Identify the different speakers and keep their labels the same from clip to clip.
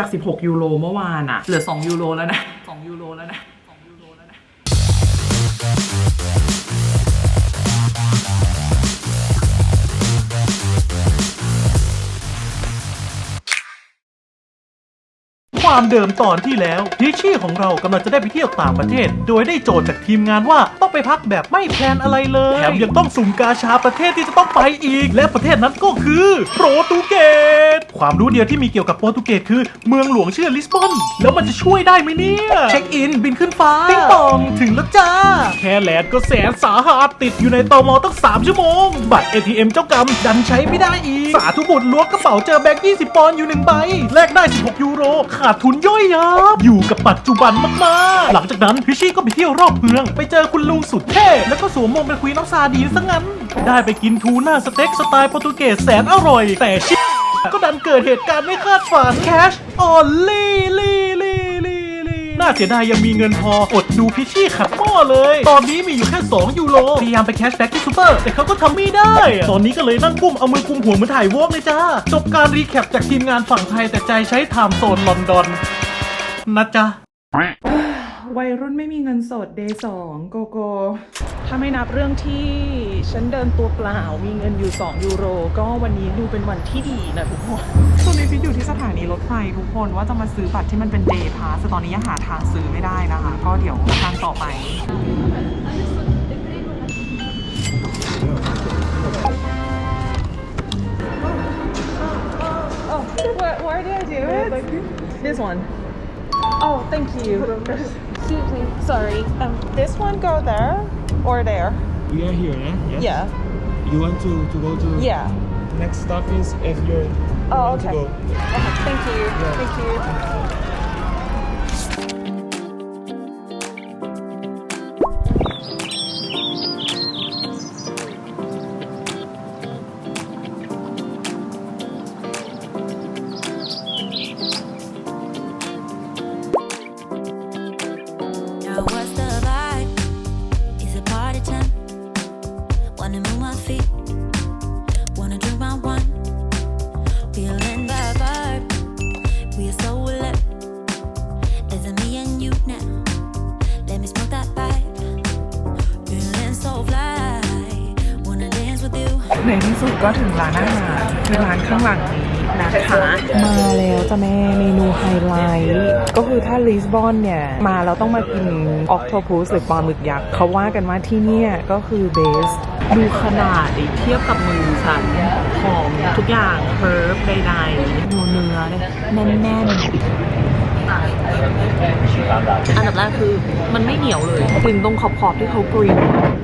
Speaker 1: จาก 16 ยูโรเมื่อวานอะเหลือ 2 ยูโรแล้วนะ 2 ยูโรแล้วนะ 2 ยูโรแล้วนะ
Speaker 2: ความเดิมตอนที่แล้วพิชชี่ของเรากำลังจะได้ไปเที่ยวต่างประเทศ โดยได้โจทย์จากทีมงานว่าต้องไปพักแบบไม่แพลนอะไรเลยแถมยังต้องสุ่มกาชาประเทศที่จะต้องไปอีก และประเทศนั้นก็คือโปรตุเกสความรู้เดียวที่มีเกี่ยวกับโปรตุเกสคือเมืองหลวงชื่อลิสบอนแล้วมันจะช่วยได้ไหมเนี่ยเช็คอินบินขึ้นฟ้าปิ้งปองถึงแล้วจ้าแค่แลนด์ก็แสนสาหัสติดอยู่ในตมตั้ง3ชั่วโมงบัตร ATM เจ้ากรรมดันใช้ไม่ได้อีกสาธุบุตรล้วงกระเป๋าเจอแบงค์20ปอนด์อยู่หนึ่งใบแลกได้ 16 ยูโรขาดทุนย่อยยับอยู่กับปัจจุบันมากๆ หลังจากนั้นพิชชี่ก็ไปเที่ยวรอบเมือง ไปเจอคุณลุงสุดเท่ แล้วก็สวมมงเป็นควีนน้องซาดีซะงั้น ได้ไปกินทูน่าสเต็กสไตล์โปรตุเกสแสนอร่อย แต่ชิก็ดันเกิดเหตุการณ์ไม่คาดฝันแคชออนลี่ลี่ลี่ลี่ลี่ น่าเสียดายยังมีเงินพอ อดดูพิชชี่ขัดหม้อเลย ตอนนี้มีอยู่แค่ 2 ยูโร พยายามไปแคชแบ็กที่ซูเปอร์ แต่เขาก็ทำไม่ได้ ตอนนี้ก็เลยนั่งกุ้มเอามือกุมหัวเหมือนถ่ายวอกเลยจ้า จบการรีแคปจากทีมงานฝั่งไทยแต่ใจใช้ไทม์โซนลอนดอนนะจ๊ะ
Speaker 1: วัยรุ่นไม่มีเงินสดเดย์สองโกโก ถ้าไม่นับเรื่องที่ฉันเดินตัวเปล่ามีเงินอยู่ 2 ยูโร ก็วันนี้ดูเป็นวันที่ดีนะทุกคนตอนนี้พี่อยู่ที่สถานีรถไฟทุกคนว่าจะมาซื้อบัตรที่มันเป็นเดย์พาสตอนนี้ยังหาทางซื้อไม่ได้นะคะ ก็เดี๋ยวทางต่อไป Oh, where, where did I do it? This one. Oh, thank you.
Speaker 3: Excuse me. Sorry.
Speaker 1: Um, this one go there or there?
Speaker 4: We are here, yeah? Yes.
Speaker 1: Yeah.
Speaker 4: You want to, to go to
Speaker 1: Yeah.
Speaker 4: next stop is if you're
Speaker 1: Oh, okay. Okay, thank you. Thank you. จ้าแม่เมนูไฮไลท์ก็คือถ้าลิสบอนเนี่ย มาเราต้องมากินออกโทพูสหรือปลาหมึกยักษ์เขาว่ากันว่าที่เนี่ยก็คือเบส ดูขนาดดิเทียบกับมือฉันหอมทุกอย่างเฮิร์บใดๆดูเนื้อเนี่ยแน่นๆ อันดับแรกคือมันไม่เหนียวเลยกลิ่นตรงขอบๆที่เขากรีน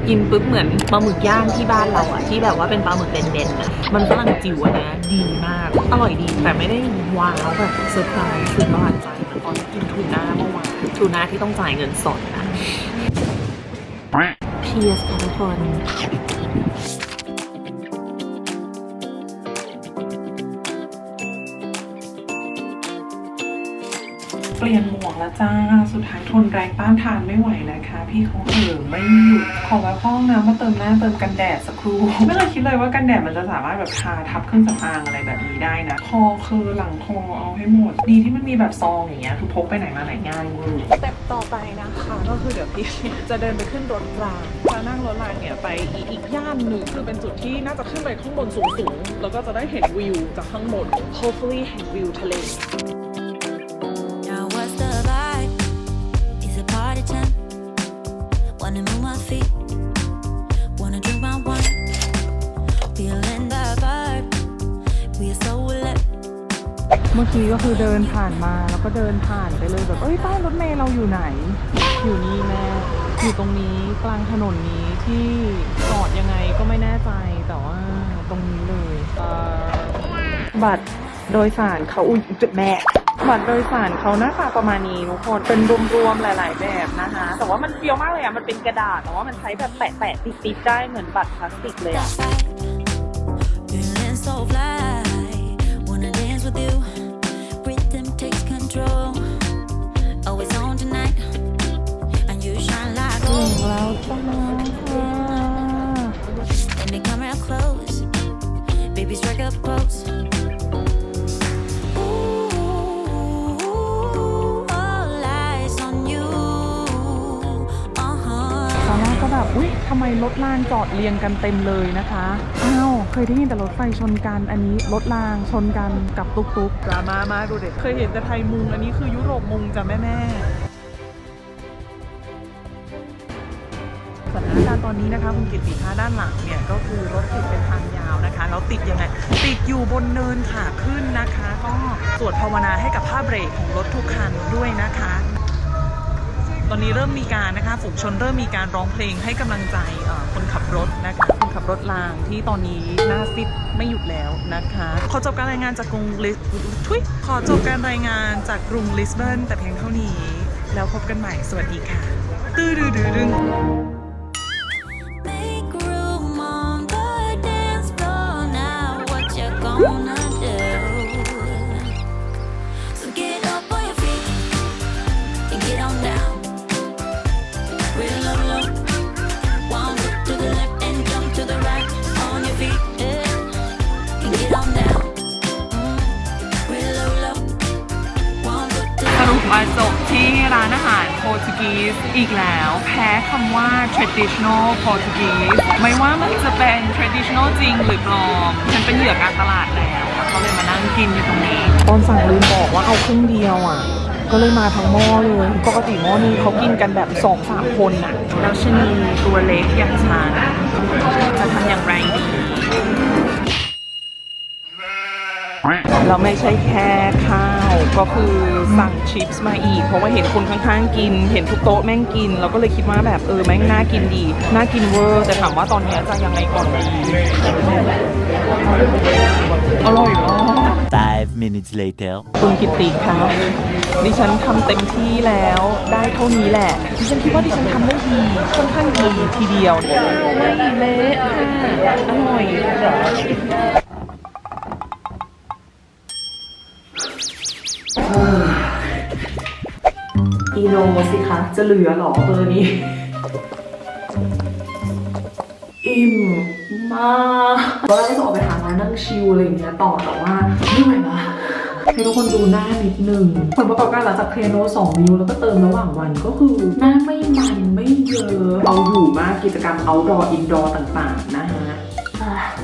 Speaker 1: กินปุ๊บเหมือนปลาหมึกย่างที่บ้านเราอะที่แบบว่าเป็นปลาหมึกเบนๆอะมันฝรั่งจิ๋วนะ ดีมาก อร่อยดี แต่ไม่ได้ว้าวแบบเซอร์ไพรส์คือประหลาดใจเหมือนตอนกินทูน่าเมื่อวานทูน่าที่ต้องจ่ายเงินสดนะเพียสทุกคน ลี่ยนหมวกแล้วจ้า สุดท้ายทนแรงต้านทานไม่ไหวนะคะ พี่เขาเหิมไม่หยุดขอแวะเข้าห้องน้ำมาเติมหน้าเติมกันแดดสักครู่ไม่เคยคิดเลยว่ากันแดดมันจะสามารถแบบทาทับเครื่องสำอางอะไรแบบนี้ได้นะ คอคือหลังคอเอาให้หมด ดีที่มันมีแบบซองอย่างเงี้ยคือพกไปไหนมาไหนง่ายเว้ยสเต็ปต่อไปนะคะก็คือเดี๋ยวพี่จะเดินไปขึ้นรถรางจะนั่งรถรางเนี่ยไปอีกอีกย่านหนึ่งคือเป็นจุดที่น่าจะขึ้นไปข้างบนสูงๆแล้วก็จะได้เห็นวิวจากข้างบน hopefully เห็นวิวทะเล
Speaker 5: party time? Wanna move my feet? Wanna drink my wine? Feeling the vibe. We are so lit.
Speaker 1: เมื่อกี้ก็คือเดินผ่านมาแล้วก็เดินผ่านไปเลยแบบเอ้ยป้ายรถเมล์เราอยู่ไหน อยู่นี่แม่อยู่ตรงนี้กลางถนนนี้ที่จอดยังไงก็ไม่แน่ใจแต่ว่าตรงนี้เลยเอ่อบัตรโดยสารเขาอุ้ยจุดแม่ บัตรโดยสารเขาหน้าตาประมาณนี้ทุกคนเป็นรวมๆหลาย ๆ แบบนะคะ แต่ว่ามันเฟี้ยวมากเลยอะมันเป็นกระดาษแต่ว่ามันใช้แบบแปะๆติดๆได้เหมือนบัตรพลาสติกเลยอะ
Speaker 5: Feeling so fly. Wanna dance with you. Rhythm takes control. Always on tonight. And you shine like
Speaker 1: ถึง
Speaker 5: gold.
Speaker 1: แล้วจ้า
Speaker 5: Let me come real close. Baby, strike a pose.
Speaker 1: ทำไมรถรางจอดเรียงกันเต็มเลยนะคะ อ้าว เคยได้ยินแต่รถไฟชนกัน อันนี้รถรางชนกันกับตุกตุกดราม่ามากดูเด็ก เคยเห็นแต่ไทยมุง อันนี้คือยุโรปมุงจ้ะแม่แม่สถานการณ์ตอนนี้นะคะคุณกิตติคะด้านหลังเนี่ยก็คือรถติดเป็นทางยาวนะคะแล้วติดยังไงติดอยู่บนเนินขาขึ้นนะคะ ก็สวดภาวนาให้กับผ้าเบรกของรถทุกคันด้วยนะคะ ตอนนี้เริ่มมีการนะคะฝูงชนเริ่มมีการร้องเพลงให้กำลังใจคนขับรถนะคะคนขับรถรางที่ตอนนี้หน้าซิดไม่หยุดแล้วนะคะขอจบการรายงานจากกรุงลิสทุยขอจบการรายงานจากกรุงลิสเบนแต่เพียงเท่านี้ แล้วพบกันใหม่สวัสดีค่ะตื้อดื้อดื้อดึง ว่า traditional Portuguese ไม่ว่ามันจะเป็น traditional จริงหรือปลอม ฉันเป็นเหยื่อการตลาดแล้วก็เลยมานั่งกินอยู่ตรงนี้ ตอนสั่งลืมบอกว่าเอาครึ่งเดียวอะ ก็เลยมาทั้งหม้อเลย ปกติหม้อนี้เขากินกันแบบ2อสามคนน่ะ แล้วชะนีตัวเล็กอย่างฉันจะทำอย่างไรดี เราไม่ใช่แค่ข้าวก็คือสั่งชิปส์มาอีก เพราะว่าเห็นคนข้างๆกิน เห็นทุกโต๊ะแม่งกิน เราก็เลยคิดว่าแบบเออแม่งน่ากินดี น่ากินเวอร์ แต่ถามว่าตอนเนี้ยจะยังไงก่อนดี อร่อยมาก
Speaker 6: Five minutes later.
Speaker 1: คุณกิตติครับดิฉันทำเต็มที่แล้วได้เท่านี้แหละ ดิฉันคิดว่าดิฉันทำได้ดีค่อนข้างดีทีเดียวข้าวไม่เละค่ะอร่อย โนสิคะ จะเหลือหรอเบอร์นี้ อิ่มมากตอนแรกจะออกไปหาร้านนั่งชิลอะไรอย่างเงี้ยต่อแต่ว่าไม่ไหวละให้ทุกคนดูหน้านิดนึงผลประกอบการหลังจากเทโนสองนิ้วแล้วก็เติมระหว่างวันก็คือ หน้าไม่มันไม่เยอะ เอาอยู่มากกิจกรรม outdoor indoor ต่างๆ นะฮะ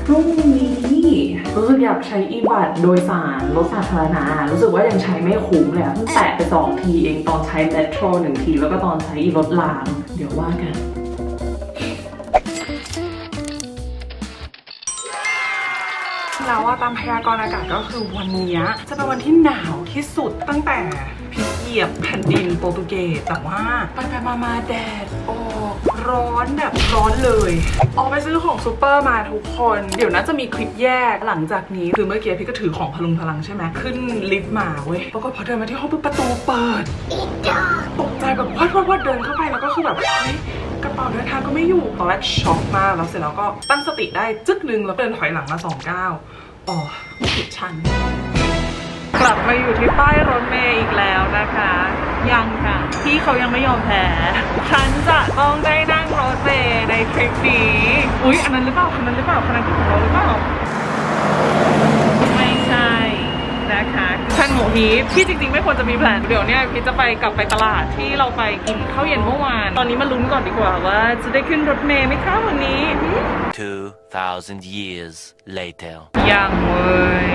Speaker 1: พรุ่งนี้รู้สึกอยากใช้อีบัตรโดยสารรถสาธารณะรู้สึกว่ายังใช้ไม่คุ้มเลยอะเพิ่งแตะไปสองทีเองตอนใช้เมโทรหนึ่งที แล้วก็ตอนใช้รถราง เดี๋ยวว่ากันแล้วว่าตามพยากรณ์อากาศก็คือวันนี้จะเป็นวันที่หนาวที่สุดตั้งแต่พิเหยียบแผ่นดินโปรตุเกสแต่ว่าไปไปมามาแดดออก ร้อนแบบร้อนเลยออกไปซื้อของซูเปอร์มาทุกคน เดี๋ยวน่าจะมีคลิปแยกหลังจากนี้ คือเมื่อกี้พี่ก็ถือของพลุงพลังใช่ไหมขึ้นลิฟต์มาเว้ยปรากฏพอเดินมาที่ห้องปุ๊บประตูเปิดตกใจแบบวัดวัดวัดเดินเข้าไปแล้วก็คือแบบเฮ้ยกระเป๋าเดินทางก็ไม่อยู่ตอนแรกช็อกมากแล้วเสร็จแล้วก็ตั้งสติได้จึ๊กนึงแล้วเดินถอยหลังมาสองก้าวอ๋อผิดชั้นกลับมาอยู่ที่ป้ายรถเมย์อีกแล้วนะคะ ยังค่ะ พี่เขายังไม่ยอมแพ้ ฉันจะต้องได้นั่งรถเมย์ในทริปนี้ อุ๊ย อันนั้นหรือเปล่าคันนั้นหรือเปล่าคันนั้นคือของเราหรือเปล่า ไม่ใช่นะคะแพลนหมูฮีทที่จริงๆ ไม่ควรจะมีแพลนเดี๋ยวเนี่ยพี่จะไปกลับไปตลาดที่เราไปกินข้าวเย็นเมื่อวาน ตอนนี้มาลุ้นก่อนดีกว่าว่าจะได้ขึ้นรถเมล์ไหมคะวันนี้หืม
Speaker 6: Two thousand years later.
Speaker 1: ยังเว้ย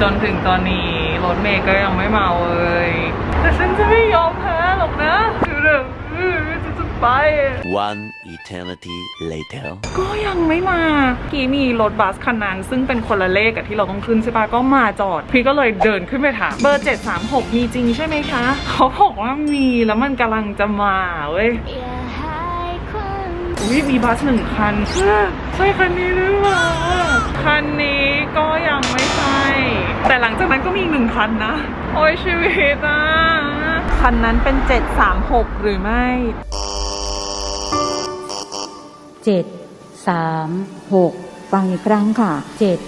Speaker 1: จนถึงตอนนี้รถเมย์ก็ยังไม่มาเว้ย แต่ฉันจะไม่ยอมแพ้หรอกนะคือแบบเออจะจะไป
Speaker 6: One eternity later.
Speaker 1: ก็ยังไม่มากี่มีรถบัสคันนั้น ซึ่งเป็นคนละเลขกับที่เราต้องขึ้นใช่ปะก็มาจอด พี่ก็เลยเดินขึ้นไปถามเบอร์ 736 มีจริงใช่ไหมคะ เขาบอกว่ามีแล้วมันกำลังจะมาเว้ย
Speaker 5: อย่าให้คน
Speaker 1: อุ้ยมีบัสหนึ่งคันใช่คันนี้หรือเปล่าคันนี้ก็ยังไม่ใช่ แต่หลังจากนั้นก็มีอีกหนึ่งคันนะ โอ้ยชีวิตอะ คันนั้นเป็นเจ็ดสามหกหรือไม่
Speaker 7: เจ็ดสามหกฟังอีกครั้งค่ะเจ็ด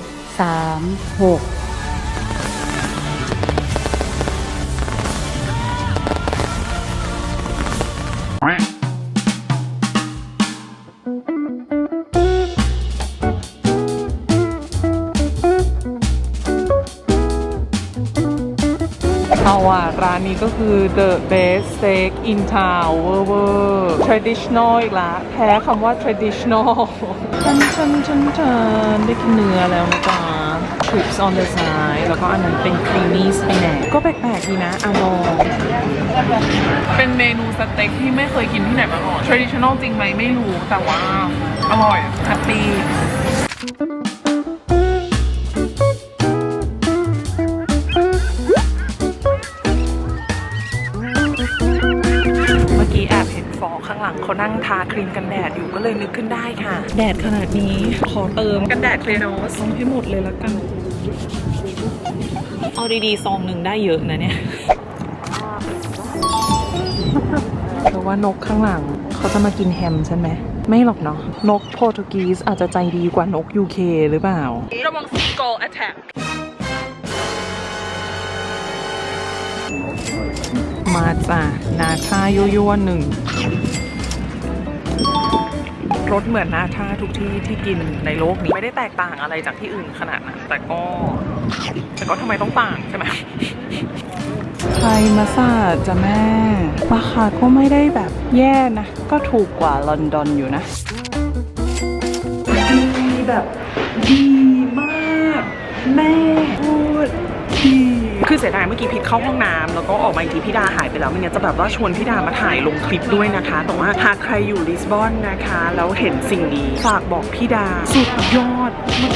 Speaker 7: สามหกามหก
Speaker 1: เราอะร้านนี้ก็คือ the best steak in town เวอร์เวอร์ traditional อีกละแพ้คำว่า traditional ชันชันชันชันได้กินเนื้อแล้วนะจ๊ะ chips on the side แล้วก็อันนั้นเป็น creamy spinach ก็แปลกๆดีนะอะลองเป็นเมนูสเต็กที่ไม่เคยกินที่ไหนมาก่อน traditional จริงไหมไม่รู้แต่ว่าอร่อยแฮปปี้ นั่งทาครีมกันแดดอยู่ก็เลยนึกขึ้นได้ค่ะ แดดขนาดนี้ขอเติมกันแดดเคลโนสให้หมดเลยละกัน เอาดีๆซองหนึ่งได้เยอะนะเนี่ยเพราะว่านกข้างหลังเขาจะมากินแฮมใช่ไหม ไม่หรอกเนาะนกโปรตุกีสอาจจะใจดีกว่านก UK หรือเปล่า ระวังซีกอลแอตแทกมาจ้ะนาชายั่วๆหนึ่ง รสเหมือนนาชาทุกที่ที่กินในโลกนี้ไม่ได้แตกต่างอะไรจากที่อื่นขนาดนั้นแต่ก็ แต่ก็ทำไมต้องต่างใช่ไหมไทยมาซาจ้ะแม่ ราคาก็ไม่ได้แบบแย่นะ ก็ถูกกว่าลอนดอนอยู่นะ ดีแบบดีมาก แม่พูดดี คือเสียดายเมื่อกี้พิดเข้าห้องน้ำแล้วก็ออกมาอีกทีพี่ดาหายไปแล้วไม่งั้นจะแบบว่าชวนพี่ดามาถ่ายลงคลิปด้วยนะคะแต่ว่าหากใครอยู่ลิสบอนนะคะแล้วเห็นสิ่งนี้ฝากบอกพี่ดาสุดยอด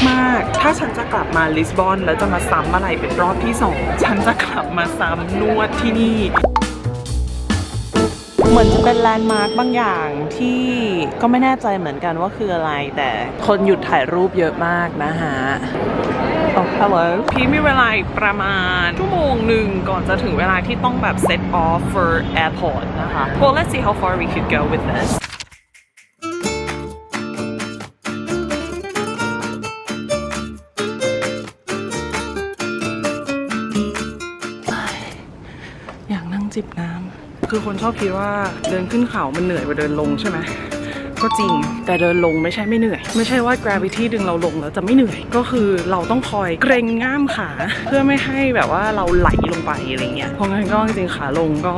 Speaker 1: มากๆ ถ้าฉันจะกลับมาลิสบอนแล้วจะมาซ้ำอะไรเป็นรอบที่สองฉันจะกลับมาซ้ำนวดที่นี่เหมือนจะเป็นแลนด์มาร์คบางอย่างที่ก็ไม่แน่ใจเหมือนกันว่าคืออะไร แต่คนหยุด ถ่ายรูปเยอะมากนะฮะโอ้ hello พี่มีเวลาอีกประมาณชั่วโมงหนึ่งก่อนจะถึงเวลาที่ต้องแบบ set off for airport นะคะ well let's see how far we could go with this อยากนั่งจิบน้ำคือคนชอบคิดว่าเดินขึ้นเขา มันเหนื่อยกว่าเดินลงใช่ไหม ก็จริง แต่เดินลงไม่ใช่ไม่เหนื่อย ไม่ใช่ว่า gravity ดึงเราลงแล้วจะไม่เหนื่อย ก็คือเราต้องคอยเกรงง่ามขา เพื่อไม่ให้แบบว่าเราไหลลงไปอะไรเงี้ยเพราะงั้นก็จริงขาลงก็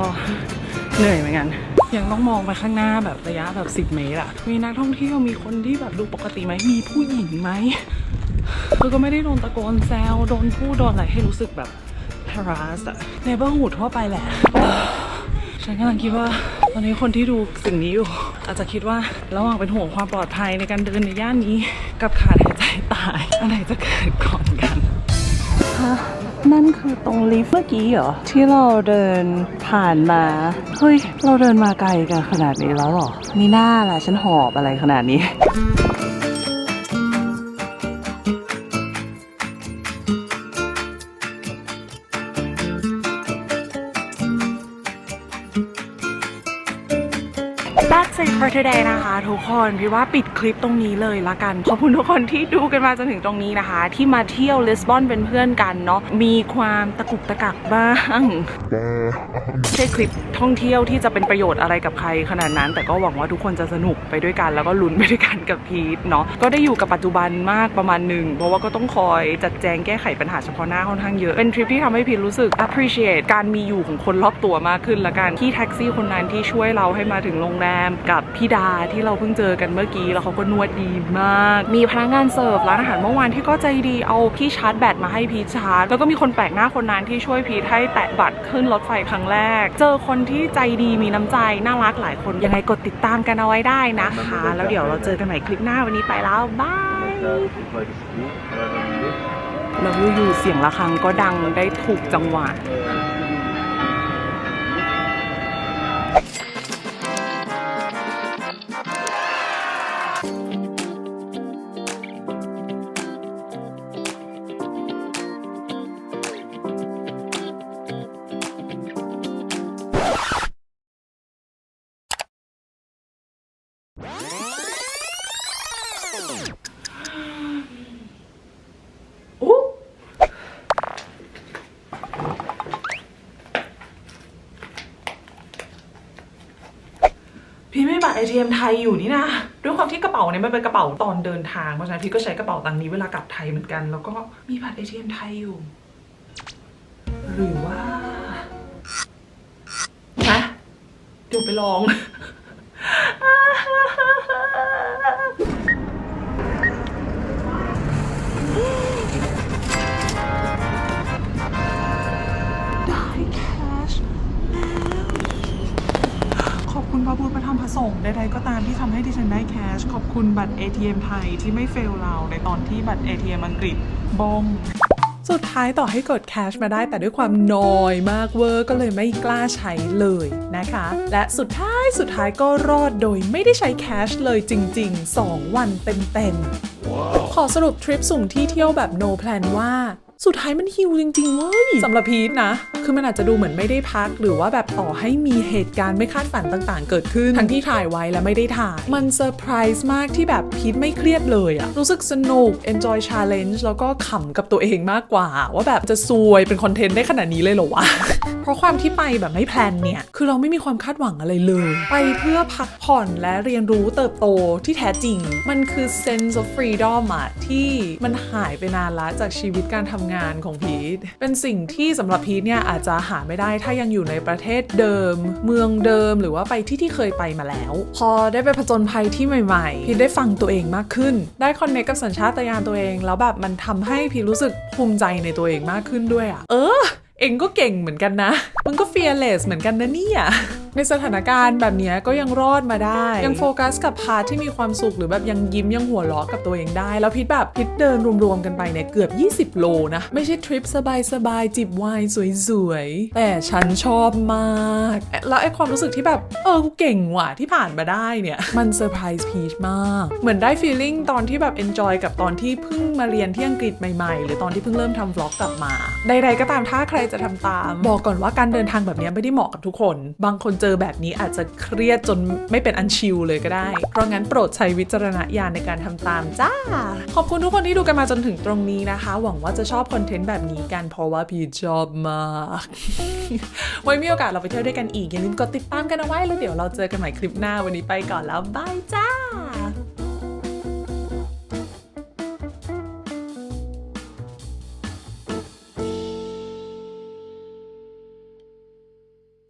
Speaker 1: เหนื่อยเหมือนกันยังต้องมองไปข้างหน้าแบบระยะแบบ 10 เมตรอะมีนักท่องเที่ยวมีคนที่แบบดูปกติไหมมีผู้หญิงไหมคือก็ไม่ได้โดนตะโกนแซวโดนพูดโดนอะไรให้รู้สึกแบบ harass อะในเบอร์หูทั่วไปแหละฉันกำลังคิดว่า ตอนนี้คนที่ดูสิ่งนี้อยู่ อาจจะคิดว่าระหว่างเป็นห่วงความปลอดภัยในการเดินในย่านนี้ กับขาดหายใจตายอันไหนจะเกิดก่อนกันนั่นคือตรงลิฟต์เมื่อกี้เหรอ ที่เราเดินผ่านมา เฮ้ย เราเดินมาไกลกันขนาดนี้แล้วหรอ มีหน้าล่ะฉันหอบอะไรขนาดนี้ it for today นะคะ ทุกคนพี่ว่าปิดคลิปตรงนี้เลยละกัน ขอบคุณทุกคนที่ดูกันมาจนถึงตรงนี้นะคะ ที่มาเที่ยวลิสบอนเป็นเพื่อนกันเนาะมีความตะกุกตะกักบ้างไม่ใช่คลิป ท่องเที่ยวที่จะเป็นประโยชน์อะไรกับใครขนาดนั้น แต่ก็หวังว่าทุกคนจะสนุกไปด้วยกัน แล้วก็ลุ้นไปด้วยกันกับพีทเนาะก็ได้อยู่กับปัจจุบันมากประมาณหนึ่งเพราะว่าก็ต้องคอยจัดแจงแก้ไขปัญหาเฉพาะหน้าค่อนข้างเยอะเป็นทริปที่ทำให้พีทรู้สึก appreciate การมีอยู่ของคนรอบตัวมากขึ้นละกันที่แท็กซี่คนนั้นที่ช่วยเราให้มาถึงโรงแรมกับพี่ดาที่เราเพิ่งเจอกันเมื่อกี้แล้วเขาก็นวดดีมาก มีพนักงานเสิร์ฟร้านอาหารเมื่อวานที่ก็ใจดีเอาที่ชาร์จแบตมาให้พีทชาร์จแล้วก็มีคนแปลกหน้าคนนั้นที่ช่วยพีทให้แตะบัตรขึ้นรถไฟครั้งแรก เจอคนทใจดีมีน้ำใจน่ารักหลายคนยังไงกดติดตามกันเอาไว้ได้นะคะ แล้วเดี๋ยวเราเจอกันใหม่คลิปหน้าวันนี้ไปแล้วบายแล้วอยู่ๆเสียงะระฆังก็ดังได้ถูกจังหวะ พี่ไม่บัตร ATM ไทยอยู่นี่นะ ด้วยความที่กระเป๋าเนี่ยมันเป็นกระเป๋าตอนเดินทาง เพราะฉะนั้นพี่ก็ใช้กระเป๋าตังนี้เวลากลับไทยเหมือนกัน แล้วก็มีบัตร ATM ไทยอยู่ หรือว่านะเดี๋ยวไปลอง พระพุทธพระธรรมพระสงฆ์ใดๆก็ตามที่ทำให้ดิฉันได้แคช ขอบคุณบัตร ATM ไทยที่ไม่เฟลเราในตอนที่บัตร ATM อังกฤษบงสุดท้ายต่อให้กดแคชมาได้แต่ด้วยความน้อยมากเวอร์ก็เลยไม่กล้าใช้เลยนะคะ และสุดท้ายสุดท้ายก็รอดโดยไม่ได้ใช้แคชเลยจริง ๆ 2 วันเต็มๆขอสรุปทริปสุ่มที่เที่ยวแบบ no plan ว่า สุดท้ายมันฮิวจริงๆเว้ยสำหรับพีทนะ คือมันอาจจะดูเหมือนไม่ได้พัก หรือว่าแบบต่อให้มีเหตุการณ์ไม่คาดฝันต่างๆ เกิดขึ้น ทั้งที่ถ่ายไว้และไม่ได้ถ่าย มันเซอร์ไพรส์มากที่แบบพีทไม่เครียดเลยอะรู้สึกสนุก enjoy challenge แล้วก็ขำกับตัวเองมากกว่า ว่าแบบจะซวยเป็นคอนเทนต์ได้ขนาดนี้เลยเหรอวะ เพราะความที่ไปแบบไม่แพลนเนี่ย คือเราไม่มีความคาดหวังอะไรเลย ไปเพื่อพักผ่อนและเรียนรู้เติบโตที่แท้จริง มันคือ sense of freedom อะที่มันหายไปนานละจากชีวิตการทำงานของพีทเป็นสิ่งที่สำหรับพีทเนี่ยอาจจะหาไม่ได้ถ้ายังอยู่ในประเทศเดิม เมืองเดิมหรือว่าไปที่ที่เคยไปมาแล้ว พอได้ไปผจญภัยที่ใหม่ๆ พีทได้ฟังตัวเองมากขึ้น ได้คอนเนคกับสัญชาตญาณตัวเอง แล้วแบบมันทำให้พีทรู้สึกภูมิใจในตัวเองมากขึ้นด้วยอะเออ เองก็เก่งเหมือนกันนะ มึงก็ fearless เหมือนกันนะเนี่ย ในสถานการณ์แบบนี้ก็ยังรอดมาได้ ยังโฟกัสกับพาร์ทที่มีความสุขหรือแบบยังยิ้มยังหัวเราะกับตัวเองได้ แล้วพิทแบบพิทเดินรวมๆกันไปเนี่ยเกือบ 20 โลนะ ไม่ใช่ทริปสบายๆจิบไวน์สวยๆ แต่ฉันชอบมาก แล้วไอ้ความรู้สึกที่แบบ เออกูเก่งว่ะที่ผ่านมาได้เนี่ย มันเซอร์ไพรส์พีชมาก เหมือนได้ feeling ตอนที่แบบ enjoy กับตอนที่เพิ่งมาเรียนที่อังกฤษใหม่ๆ หรือตอนที่เพิ่งเริ่มทำ vlog กลับมาใดๆก็ตามถ้าใครจะทำตาม บอกก่อนว่าการเดินทางแบบนี้ไม่ได้เหมาะกับทุกคน บางคนเจอแบบนี้อาจจะเครียดจนไม่เป็นอันชิลเลยก็ได้ เพราะงั้นโปรดใช้วิจารณญาณในการทำตามจ้า ขอบคุณทุกคนที่ดูกันมาจนถึงตรงนี้นะคะ หวังว่าจะชอบคอนเทนต์แบบนี้กันเพราะว่าพี่ชอบมากไว้มีโอกาสเราไปเที่ยวด้วยกันอีกอย่าลืมกดติดตามกันเอาไว้แล้วเดี๋ยวเราเจอกันใหม่คลิปหน้าวันนี้ไปก่อนแล้วบายจ้า